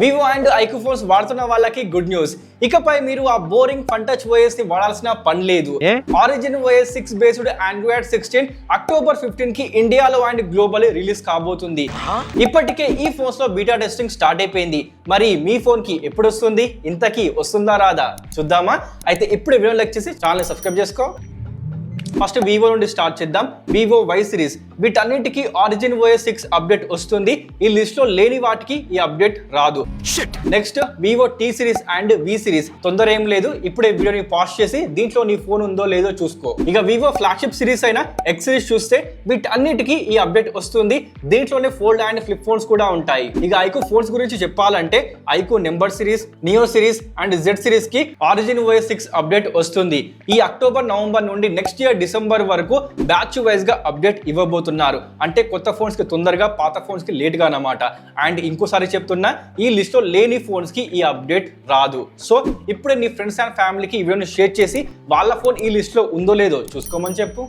Vivo and iQOO phones వాడుతున్న వాళ్ళకి good news ఇకపై మీరు ఆ బోరింగ్ ఫన్ టచ్ ఓఎస్ని వాడాల్సిన పని లేదు? Origin OS six based Android sixteen October ఫిఫ్టీన్కి ఇండియాలో అండ్ గ్లోబల్ రిలీజ్ కాబోతుంది. ఇప్పటికే ఈ ఫోన్స్లో బీటా టెస్టింగ్ స్టార్ట్ అయిపోయింది. మరి మీ ఫోన్కి ఎప్పుడు వస్తుంది? ఇంతకీ వస్తుందా రాదా? చూద్దామా? అయితే ఇప్పుడు వీడియో లైక్ చేసి ఛానల్ సబ్స్క్రైబ్ చేసుకో. ఫస్ట్ వివో నుండి స్టార్ట్ చేద్దాం. Vivo Y series. వీటన్నిటికీ ఆరిజిన్ ఓఎస్ సిక్స్ అప్డేట్ వస్తుంది. ఈ లిస్ట్లో లేని వాటికి ఈ అప్డేట్ రాదు. Next Vivo T series and V series. తొందర ఏం లేదు. ఇప్పుడే వీడియోని పాస్ చేసి దీంట్లో నీ ఫోన్ ఉందో లేదో చూసుకో. ఇక వివో ఫ్లాగ్షిప్ సిరీస్ అయిన ఎక్స్ సిరీస్ చూస్తే వీటన్నిటికీ ఈ అప్డేట్ వస్తుంది. దీంట్లోనే ఫోల్డ్ అండ్ ఫ్లిప్ ఫోన్స్ కూడా ఉంటాయి. ఇక ఐకో ఫోన్స్ గురించి చెప్పాలంటే iQOO number series Neo series and Z సిరీస్కి origin OS six update వస్తుంది. ఈ అక్టోబర్ నవంబర్ నుండి నెక్స్ట్ ఇయర్ డిసెంబర్ వరకు బ్యాచ్ వైజ్గా అప్డేట్ ఇవ్వబోతున్నారు. అంటే కొత్త ఫోన్స్కి తొందరగా పాత ఫోన్స్కి లేట్గా అండ్ ఇంకోసారి చెప్తున్నా ఈ లిస్ట్లో లేని ఫోన్స్కి ఈ అప్డేట్ రాదు. సో ఇప్పుడే నీ ఫ్రెండ్స్ అండ్ ఫ్యామిలీకి ఈ వీడియోని షేర్ చేసి వాళ్ళ ఫోన్ ఈ లిస్ట్లో ఉందో లేదో చూసుకోమని చెప్పు.